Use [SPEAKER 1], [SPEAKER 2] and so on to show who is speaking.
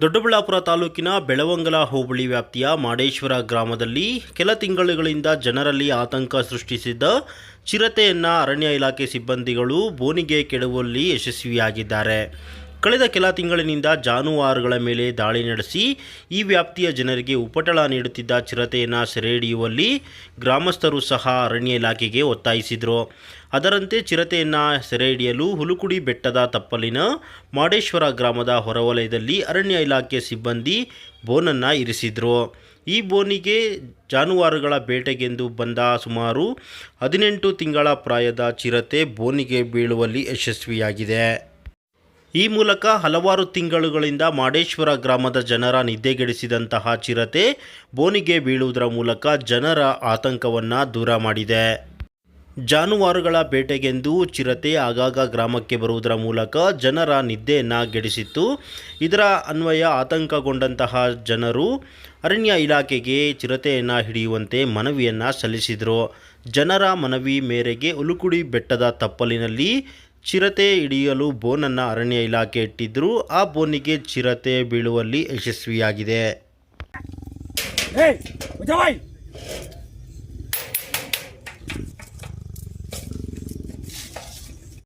[SPEAKER 1] ದೊಡ್ಡಬಳ್ಳಾಪುರ ತಾಲೂಕಿನ ಬೆಳವಂಗಲ ಹೋಬಳಿ ವ್ಯಾಪ್ತಿಯ ಮಾಡೇಶ್ವರ ಗ್ರಾಮದಲ್ಲಿ ಕೆಲ ತಿಂಗಳುಗಳಿಂದ ಜನರಲ್ಲಿ ಆತಂಕ ಸೃಷ್ಟಿಸಿದ್ದ ಚಿರತೆಯನ್ನು ಅರಣ್ಯ ಇಲಾಖೆ ಸಿಬ್ಬಂದಿಗಳು ಬೋನಿಗೆ ಕೆಡುವಲ್ಲಿ ಯಶಸ್ವಿಯಾಗಿದ್ದಾರೆ. ಕಳೆದ ಕೆಲ ತಿಂಗಳಿನಿಂದ ಜಾನುವಾರುಗಳ ಮೇಲೆ ದಾಳಿ ನಡೆಸಿ ಈ ವ್ಯಾಪ್ತಿಯ ಜನರಿಗೆ ಉಪಟಳ ನೀಡುತ್ತಿದ್ದ ಚಿರತೆಯನ್ನು ಸೆರೆ ಹಿಡಿಯುವಲ್ಲಿ ಗ್ರಾಮಸ್ಥರು ಸಹ ಅರಣ್ಯ ಇಲಾಖೆಗೆ ಒತ್ತಾಯಿಸಿದರು. ಅದರಂತೆ ಚಿರತೆಯನ್ನು ಸೆರೆ ಹಿಡಿಯಲು ಹುಲುಕುಡಿ ಬೆಟ್ಟದ ತಪ್ಪಲಿನ ಮಾಡೇಶ್ವರ ಗ್ರಾಮದ ಹೊರವಲಯದಲ್ಲಿ ಅರಣ್ಯ ಇಲಾಖೆ ಸಿಬ್ಬಂದಿ ಬೋನನ್ನು ಇರಿಸಿದರು. ಈ ಬೋನಿಗೆ ಜಾನುವಾರುಗಳ ಬೇಟೆಗೆಂದು ಬಂದ ಸುಮಾರು ಹದಿನೆಂಟು ತಿಂಗಳ ಪ್ರಾಯದ ಚಿರತೆ ಬೋನಿಗೆ ಬೀಳುವಲ್ಲಿ ಯಶಸ್ವಿಯಾಗಿದೆ. ಈ ಮೂಲಕ ಹಲವಾರು ತಿಂಗಳುಗಳಿಂದ ಮಾಡೇಶ್ವರ ಗ್ರಾಮದ ಜನರ ನಿದ್ದೆಗೆಡಿಸಿದಂತಹ ಚಿರತೆ ಬೋನಿಗೆ ಬೀಳುವುದರ ಮೂಲಕ ಜನರ ಆತಂಕವನ್ನು ದೂರ ಮಾಡಿದೆ. ಜಾನುವಾರುಗಳ ಬೇಟೆಗೆಂದು ಚಿರತೆ ಆಗಾಗ ಗ್ರಾಮಕ್ಕೆ ಬರುವುದರ ಮೂಲಕ ಜನರ ನಿದ್ದೆಯನ್ನು ಗೆಡಿಸಿತ್ತು. ಇದರ ಅನ್ವಯ ಆತಂಕಗೊಂಡಂತಹ ಜನರು ಅರಣ್ಯ ಇಲಾಖೆಗೆ ಚಿರತೆಯನ್ನು ಹಿಡಿಯುವಂತೆ ಮನವಿಯನ್ನು ಸಲ್ಲಿಸಿದರು. ಜನರ ಮನವಿ ಮೇರೆಗೆ ಉಲುಕುಡಿ ಬೆಟ್ಟದ ತಪ್ಪಲಿನಲ್ಲಿ ಚಿರತೆ ಹಿಡಿಯಲು ಬೋನನ್ನು ಅರಣ್ಯ ಇಲಾಖೆ ಇಟ್ಟಿದ್ದರೂ ಆ ಬೋನಿಗೆ ಚಿರತೆ ಬೀಳುವಲ್ಲಿ ಯಶಸ್ವಿಯಾಗಿದೆ.